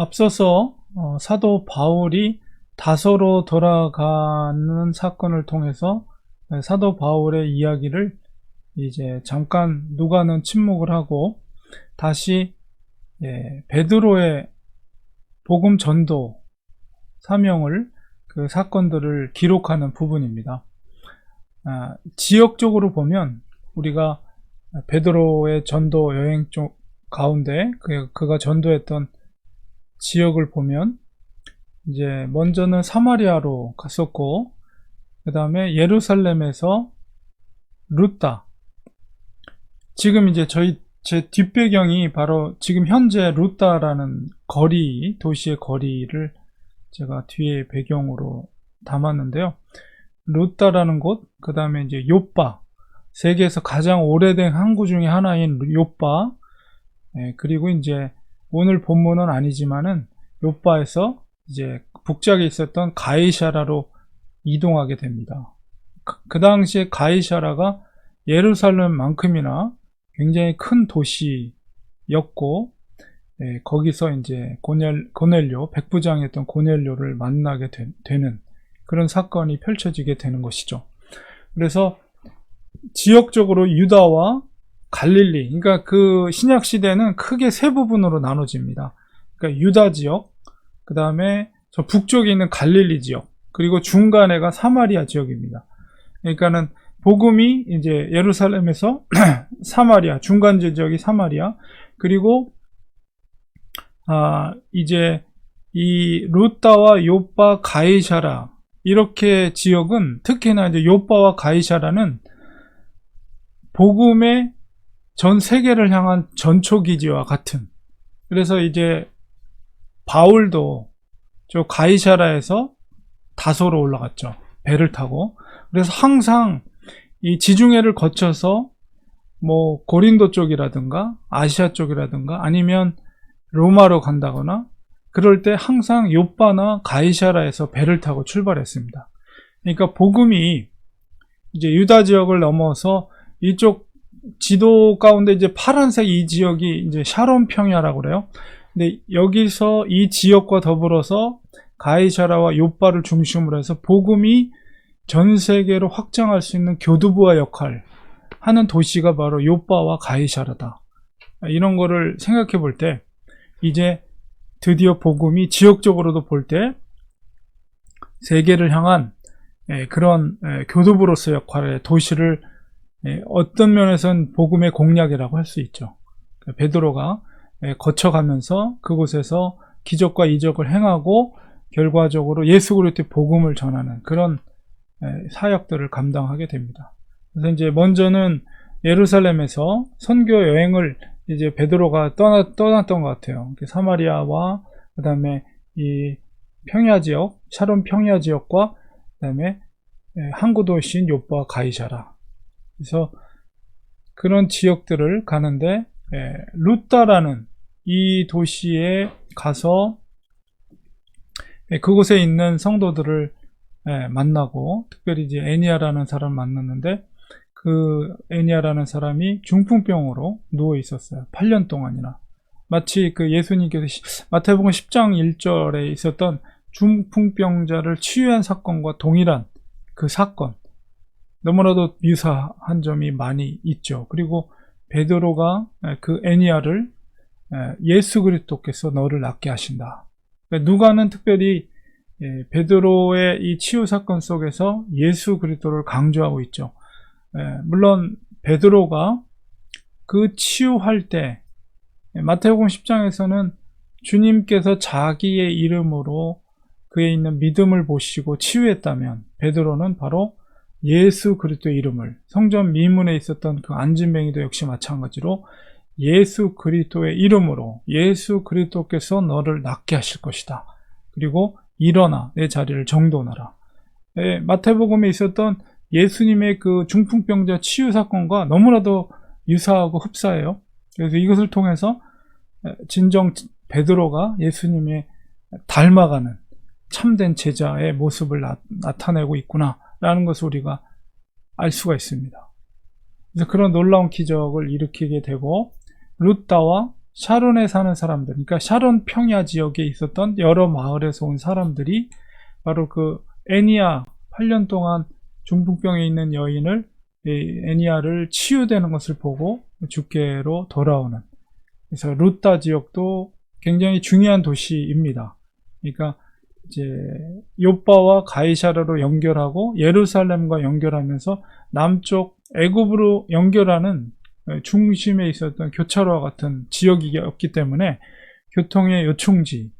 앞서서 어, 사도 바울이 다소로 돌아가는 사건을 통해서 네, 사도 바울의 이야기를 이제 잠깐 누가는 침묵을 하고 다시 예, 베드로의 복음 전도 사명을 그 사건들을 기록하는 부분입니다. 아, 지역적으로 보면 우리가 베드로의 전도 여행 쪽 가운데 그, 그가 전도했던 지역을 보면 이제 먼저는 사마리아로 갔었고 그 다음에 예루살렘에서 루따 지금 이제 저희 제 뒷배경이 바로 지금 현재 루따라는 거리 도시의 거리를 제가 뒤에 배경으로 담았는데요. 루따라는 곳, 그 다음에 이제 요빠, 세계에서 가장 오래된 항구 중에 하나인 요빠, 예, 그리고 이제 오늘 본문은 아니지만은 요빠에서 이제 북쪽에 있었던 가이샤라로 이동하게 됩니다. 그, 그 당시에 가이샤라가 예루살렘만큼이나 굉장히 큰 도시였고 예, 거기서 이제 고넬, 고넬료 백부장이었던 고넬료를 만나게 되, 되는 그런 사건이 펼쳐지게 되는 것이죠. 그래서 지역적으로 유다와 갈릴리, 그러니까 그 신약 시대는 크게 세 부분으로 나눠집니다. 그러니까 유다 지역, 그 다음에 저 북쪽에 있는 갈릴리 지역, 그리고 중간에가 사마리아 지역입니다. 그러니까는 복음이 이제 예루살렘에서 사마리아, 중간 지역이 사마리아, 그리고 아, 이제 이 루따와 요빠 가이샤라 이렇게 지역은 특히나 이제 요빠와 가이샤라는 복음의 전 세계를 향한 전초 기지와 같은 그래서 이제 바울도 저 가이샤라에서 다소로 올라갔죠. 배를 타고. 그래서 항상 이 지중해를 거쳐서 뭐 고린도 쪽이라든가 아시아 쪽이라든가 아니면 로마로 간다거나 그럴 때 항상 요빠나 가이샤라에서 배를 타고 출발했습니다. 그러니까 복음이 이제 유다 지역을 넘어서 이쪽 지도 가운데 이제 파란색 이 지역이 이제 샤론 평야라고 그래요. 근데 여기서 이 지역과 더불어서 가이샤라와 요빠를 중심으로 해서 복음이 전 세계로 확장할 수 있는 교두부와 역할 하는 도시가 바로 요빠와 가이샤라다. 이런 거를 생각해 볼 때 이제 드디어 복음이 지역적으로도 볼 때 세계를 향한 예, 그런 예, 교두부로서 역할의 도시를 예, 어떤 면에선 복음의 공략이라고 할 수 있죠. 베드로가 거쳐가면서 그곳에서 기적과 이적을 행하고 결과적으로 예수 그리스도의 복음을 전하는 그런 사역들을 감당하게 됩니다. 그래서 이제 먼저는 예루살렘에서 선교 여행을 이제 베드로가 떠나, 떠났던 것 같아요. 사마리아와 그 다음에 이 평야 지역, 샤론 평야 지역과 그 다음에 항구 도시인 요빠 가이샤라. 그래서 그런 지역들을 가는데 루따라는 이 도시에 가서 그곳에 있는 성도들을 만나고 특별히 이제 애니아라는 사람을 만났는데 그 애니아라는 사람이 중풍병으로 누워 있었어요. 8년 동안이나. 마치 그 예수님께서 마태복음 10장 1절에 있었던 중풍병자를 치유한 사건과 동일한 그 사건. 너무나도 유사한 점이 많이 있죠. 그리고 베드로가 그 애니아를 예수 그리스도께서 너를 낫게 하신다. 그러니까 누가는 특별히 베드로의 이 치유 사건 속에서 예수 그리스도를 강조하고 있죠. 물론 베드로가 그 치유할 때 마태복음 10장에서는 주님께서 자기의 이름으로 그에 있는 믿음을 보시고 치유했다면 베드로는 바로 예수 그리스도의 이름을 성전 미문에 있었던 그 안진뱅이도 역시 마찬가지로 예수 그리스도의 이름으로 예수 그리스도께서 너를 낫게 하실 것이다. 그리고 일어나 내 자리를 정돈하라. 예, 마태복음에 있었던 예수님의 그 중풍병자 치유 사건과 너무나도 유사하고 흡사해요. 그래서 이것을 통해서 진정 베드로가 예수님의 닮아가는 참된 제자의 모습을 나, 타내고 있구나 라는 것을 우리가 알 수가 있습니다. 그래서 그런 놀라운 기적을 일으키게 되고 루따와 샤론에 사는 사람들, 그러니까 샤론 평야 지역에 있었던 여러 마을에서 온 사람들이 바로 그 애니아 8년 동안 중풍병에 있는 여인을 이 애니아를 치유되는 것을 보고 주께로 돌아오는 그래서 루타 지역도 굉장히 중요한 도시입니다. 그러니까 이제 요바와 가이사르로 연결하고 예루살렘과 연결하면서 남쪽 애굽으로 연결하는 중심에 있었던 교차로와 같은 지역이었기 때문에 교통의 요충지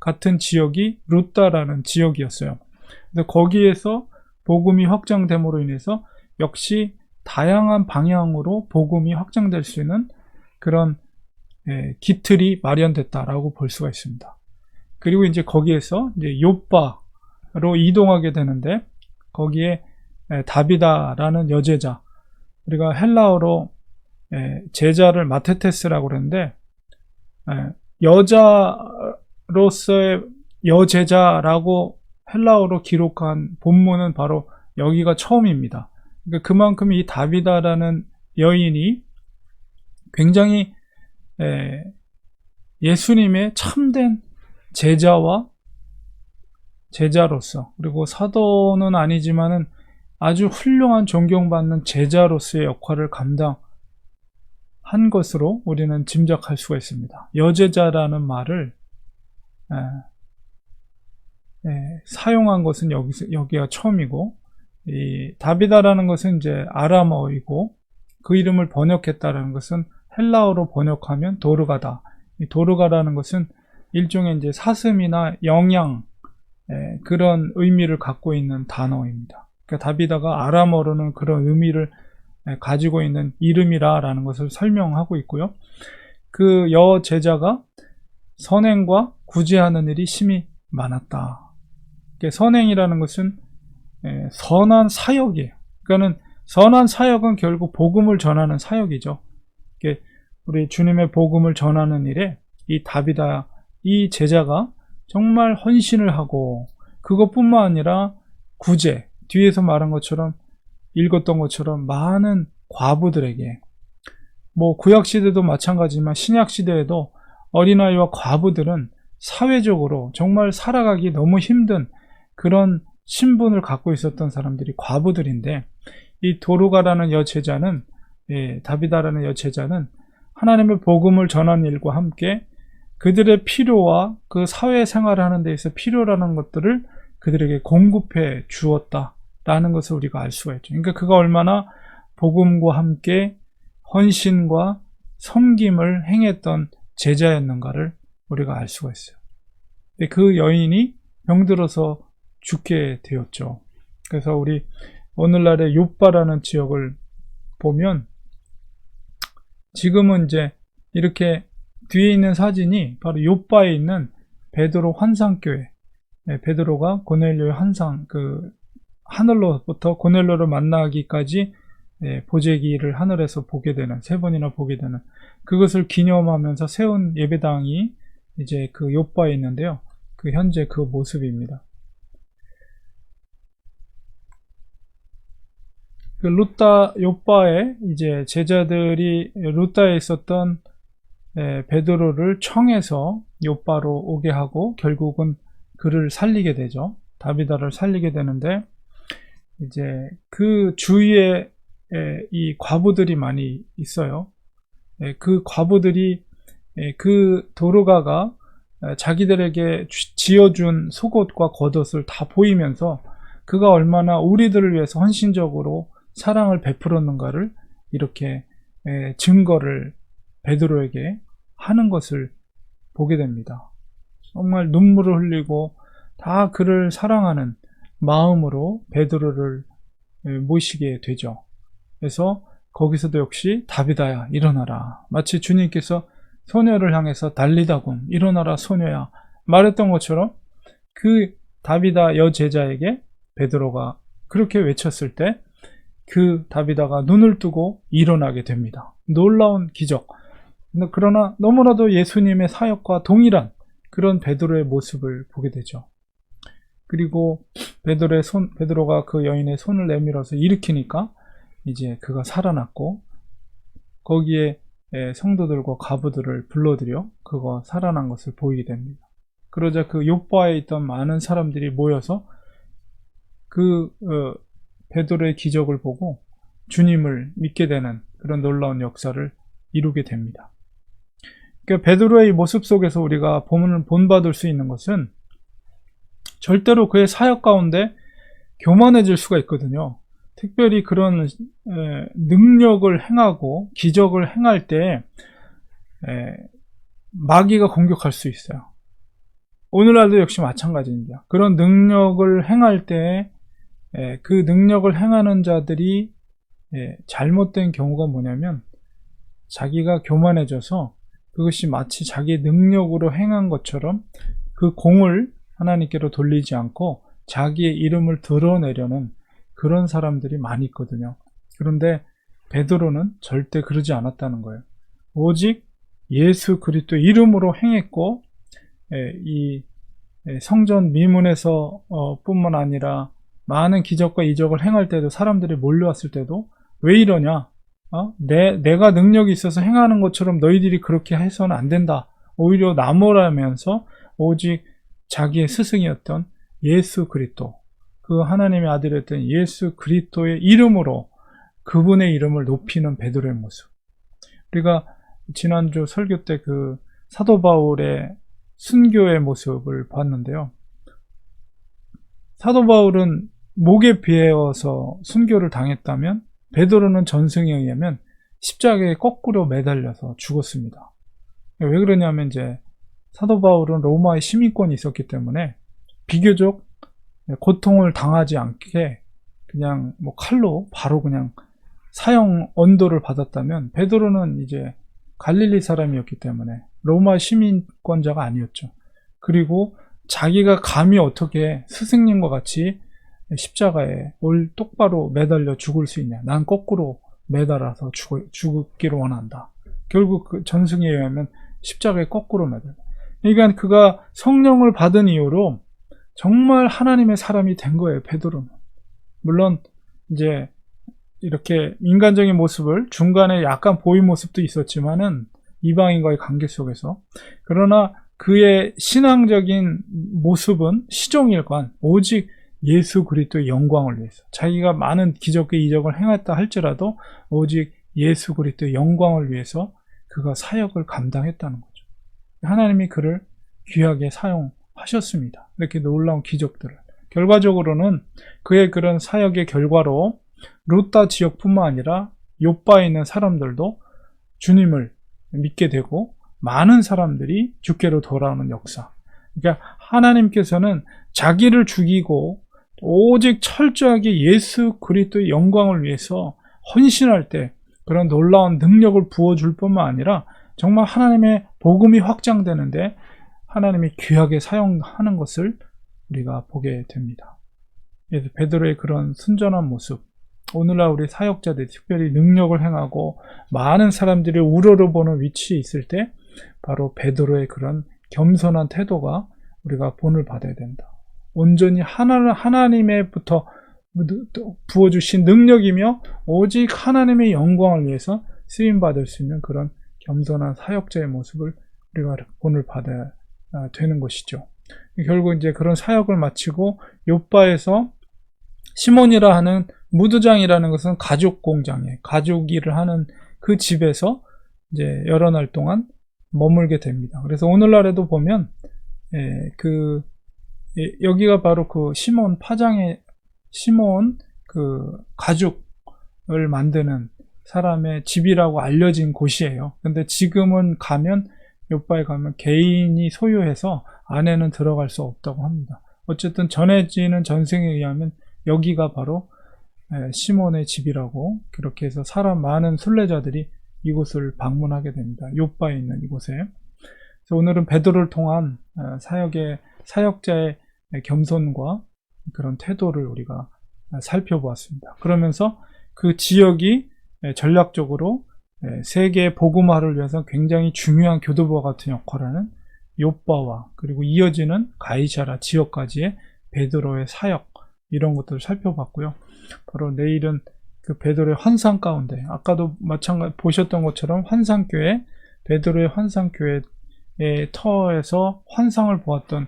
같은 지역이 루타라는 지역이었어요. 그래서 거기에서 복음이 확장됨으로 인해서 역시 다양한 방향으로 복음이 확장될 수 있는 그런 예, 기틀이 마련됐다라고 볼 수가 있습니다. 그리고 이제 거기에서 이제 요바로 이동하게 되는데 거기에 예, 다비다라는 여제자 우리가 헬라어로 예, 제자를 마테테스라고 그러는데 예, 여자로서의 여제자라고 헬라어로 기록한 본문은 바로 여기가 처음입니다. 그러니까 그만큼 이 다비다라는 여인이 굉장히 예, 예수님의 참된 제자와 제자로서 그리고 사도는 아니지만은 아주 훌륭한 존경받는 제자로서의 역할을 감당한 것으로 우리는 짐작할 수가 있습니다. 여제자라는 말을 에, 에, 사용한 것은 여기 여기가 처음이고 이 다비다라는 것은 이제 아람어이고 그 이름을 번역했다라는 것은 헬라어로 번역하면 도르가다. 이 도르가라는 것은 일종의 이제 사슴이나 영양 에, 그런 의미를 갖고 있는 단어입니다. 그러니까 다비다가 아람어로는 그런 의미를 가지고 있는 이름이라라는 것을 설명하고 있고요. 그 여 제자가 선행과 구제하는 일이 심히 많았다. 그러니까 선행이라는 것은 선한 사역이에요. 그러니까는 선한 사역은 결국 복음을 전하는 사역이죠. 우리 주님의 복음을 전하는 일에 이 다비다 이 제자가 정말 헌신을 하고 그것뿐만 아니라 구제 뒤에서 말한 것처럼 읽었던 것처럼 많은 과부들에게 뭐 구약 시대도 마찬가지지만 신약 시대에도 어린아이와 과부들은 사회적으로 정말 살아가기 너무 힘든 그런 신분을 갖고 있었던 사람들이 과부들인데 이 도루가라는 여제자는 예, 다비다라는 여제자는 하나님의 복음을 전하는 일과 함께 그들의 필요와 그 사회 생활을 하는 데 있어 필요라는 것들을 그들에게 공급해 주었다. 라는 것을 우리가 알 수가 있죠. 그러니까 그가 얼마나 복음과 함께 헌신과 섬김을 행했던 제자였는가를 우리가 알 수가 있어요. 그 여인이 병들어서 죽게 되었죠. 그래서 우리 오늘날의 요바라는 지역을 보면 지금은 이제 이렇게 뒤에 있는 사진이 바로 요바에 있는 베드로 환상교회 네, 베드로가 고넬료의 환상 그 하늘로부터 고넬로를 만나기까지 예, 보재기를 하늘에서 보게 되는 세 번이나 보게 되는 그것을 기념하면서 세운 예배당이 이제 그 요바에 있는데요. 그 현재 그 모습입니다. 그 루타 요바에 이제 제자들이 루타에 있었던 예, 베드로를 청해서 요바로 오게 하고 결국은 그를 살리게 되죠. 다비다를 살리게 되는데 이제 그 주위에 이 과부들이 많이 있어요. 그 과부들이 그 도르가가 자기들에게 지어준 속옷과 겉옷을 다 보이면서 그가 얼마나 우리들을 위해서 헌신적으로 사랑을 베풀었는가를 이렇게 증거를 베드로에게 하는 것을 보게 됩니다. 정말 눈물을 흘리고 다 그를 사랑하는 마음으로 베드로를 모시게 되죠. 그래서 거기서도 역시 다비다야 일어나라. 마치 주님께서 소녀를 향해서 달리다군 일어나라 소녀야 말했던 것처럼 그 다비다 여제자에게 베드로가 그렇게 외쳤을 때 그 다비다가 눈을 뜨고 일어나게 됩니다. 놀라운 기적. 그러나 너무나도 예수님의 사역과 동일한 그런 베드로의 모습을 보게 되죠. 그리고 베드로의 손, 베드로가 그 여인의 손을 내밀어서 일으키니까 이제 그가 살아났고 거기에 예, 성도들과 가부들을 불러들여 그가 살아난 것을 보이게 됩니다. 그러자 그 요바에 있던 많은 사람들이 모여서 그 어, 베드로의 기적을 보고 주님을 믿게 되는 그런 놀라운 역사를 이루게 됩니다. 그러니까 베드로의 모습 속에서 우리가 보문을 본받을 수 있는 것은 절대로 그의 사역 가운데 교만해질 수가 있거든요. 특별히 그런 에, 능력을 행하고 기적을 행할 때 에, 마귀가 공격할 수 있어요. 오늘날도 역시 마찬가지입니다. 그런 능력을 행할 때 그 능력을 행하는 자들이 예, 잘못된 경우가 뭐냐면 자기가 교만해져서 그것이 마치 자기의 능력으로 행한 것처럼 그 공을 하나님께로 돌리지 않고 자기의 이름을 드러내려는 그런 사람들이 많이 있거든요. 그런데 베드로는 절대 그러지 않았다는 거예요. 오직 예수 그리스도 이름으로 행했고 예, 이 예, 성전 미문에서 어, 뿐만 아니라 많은 기적과 이적을 행할 때도 사람들이 몰려왔을 때도 왜 이러냐? 어? 내, 내가 능력이 있어서 행하는 것처럼 너희들이 그렇게 해서는 안 된다. 오히려 나무라면서 오직 자기의 스승이었던 예수 그리스도, 그 하나님의 아들이었던 예수 그리스도의 이름으로 그분의 이름을 높이는 베드로의 모습. 우리가 지난주 설교 때 그 사도 바울의 순교의 모습을 봤는데요. 사도 바울은 목에 비해서 순교를 당했다면 베드로는 전승에 의하면 십자가에 거꾸로 매달려서 죽었습니다. 왜 그러냐면 이제 사도 바울은 로마의 시민권이 있었기 때문에 비교적 고통을 당하지 않게 그냥 뭐 칼로 바로 그냥 사형 언도를 받았다면 베드로는 이제 갈릴리 사람이었기 때문에 로마 시민권자가 아니었죠. 그리고 자기가 감히 어떻게 스승님과 같이 십자가에 올 똑바로 매달려 죽을 수 있냐. 난 거꾸로 매달아서 죽, 죽기를 원한다. 결국 그 전승에 의하면 십자가에 거꾸로 매달려. 그러니까 그가 성령을 받은 이후로 정말 하나님의 사람이 된 거예요, 베드로는. 물론 이제 이렇게 인간적인 모습을 중간에 약간 보인 모습도 있었지만은 이방인과의 관계 속에서 그러나 그의 신앙적인 모습은 시종일관 오직 예수 그리스도의 영광을 위해서 자기가 많은 기적과 이적을 행했다 할지라도 오직 예수 그리스도의 영광을 위해서 그가 사역을 감당했다는 거죠. 하나님이 그를 귀하게 사용하셨습니다. 이렇게 놀라운 기적들을. 결과적으로는 그의 그런 사역의 결과로 루타 지역뿐만 아니라 요바에 있는 사람들도 주님을 믿게 되고 많은 사람들이 주께로 돌아오는 역사. 그러니까 하나님께서는 자기를 죽이고 오직 철저하게 예수 그리스도의 영광을 위해서 헌신할 때 그런 놀라운 능력을 부어줄 뿐만 아니라 정말 하나님의 복음이 확장되는데 하나님이 귀하게 사용하는 것을 우리가 보게 됩니다. 베드로의 그런 순전한 모습, 오늘날 우리 사역자들이 특별히 능력을 행하고 많은 사람들이 우러러 보는 위치에 있을 때 바로 베드로의 그런 겸손한 태도가 우리가 본을 받아야 된다. 온전히 하나, 하나님의부터 부어주신 능력이며 오직 하나님의 영광을 위해서 쓰임받을 수 있는 그런 겸손한 사역자의 모습을 우리가 본을 받아야 되는 것이죠. 결국 이제 그런 사역을 마치고 요바에서 시몬이라 하는 무드장이라는 것은 가족 공장에 가족 일을 하는 그 집에서 이제 여러 날 동안 머물게 됩니다. 그래서 오늘날에도 보면 예, 그 예, 여기가 바로 그 시몬 파장의 시몬 그 가죽을 만드는 사람의 집이라고 알려진 곳이에요. 근데 지금은 가면 요바에 가면 개인이 소유해서 안에는 들어갈 수 없다고 합니다. 어쨌든 전해지는 전생에 의하면 여기가 바로 예, 시몬의 집이라고 그렇게 해서 사람 많은 순례자들이 이곳을 방문하게 됩니다. 요바에 있는 이곳에. 오늘은 베드로를 통한 어, 사역의 사역자의 겸손과 그런 태도를 우리가 살펴보았습니다. 그러면서 그 지역이 전략적으로 세계 복음화를 위해서 굉장히 중요한 교도부와 같은 역할을 하는 요바와 그리고 이어지는 가이샤라 지역까지의 베드로의 사역 이런 것들을 살펴봤고요. 바로 내일은 그 베드로의 환상 가운데 아까도 마찬가지 보셨던 것처럼 환상교회 베드로의 환상교회의 터에서 환상을 보았던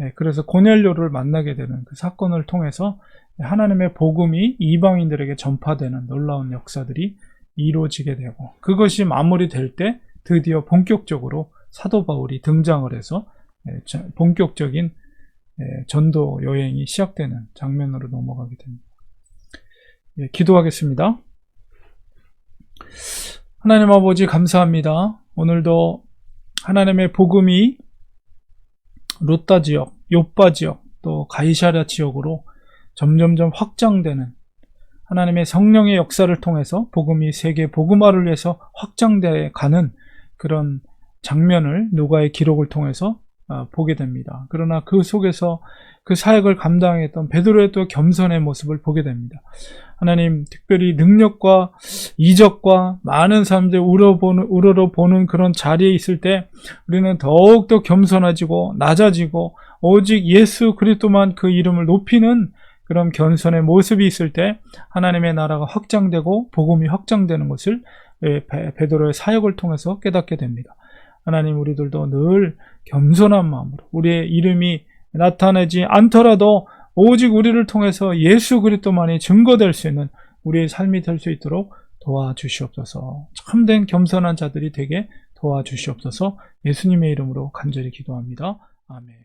예, 그래서 고넬료를 만나게 되는 그 사건을 통해서 하나님의 복음이 이방인들에게 전파되는 놀라운 역사들이 이루어지게 되고 그것이 마무리될 때 드디어 본격적으로 사도 바울이 등장을 해서 예, 저- 본격적인 예, 전도 여행이 시작되는 장면으로 넘어가게 됩니다. 예, 기도하겠습니다. 하나님 아버지 감사합니다. 오늘도 하나님의 복음이 루따 지역, 요빠 지역, 또 가이샤랴 지역으로 점점점 확장되는 하나님의 성령의 역사를 통해서 복음이 세계 복음화를 위해서 확장돼 가는 그런 장면을 누가의 기록을 통해서 아, 보게 됩니다. 그러나 그 속에서 그 사역을 감당했던 베드로의 또 겸손의 모습을 보게 됩니다. 하나님 특별히 능력과 이적과 많은 사람들이 우러보는, 우러러 보는 그런 자리에 있을 때 우리는 더욱 더 겸손해지고 낮아지고 오직 예수 그리스도만 그 이름을 높이는 그런 겸손의 모습이 있을 때 하나님의 나라가 확장되고 복음이 확장되는 것을 예, 베- 베드로의 사역을 통해서 깨닫게 됩니다. 하나님 우리들도 늘 겸손한 마음으로 우리의 이름이 나타나지 않더라도 오직 우리를 통해서 예수 그리스도만이 증거될 수 있는 우리의 삶이 될 수 있도록 도와주시옵소서. 참된 겸손한 자들이 되게 도와주시옵소서. 예수님의 이름으로 간절히 기도합니다. 아멘.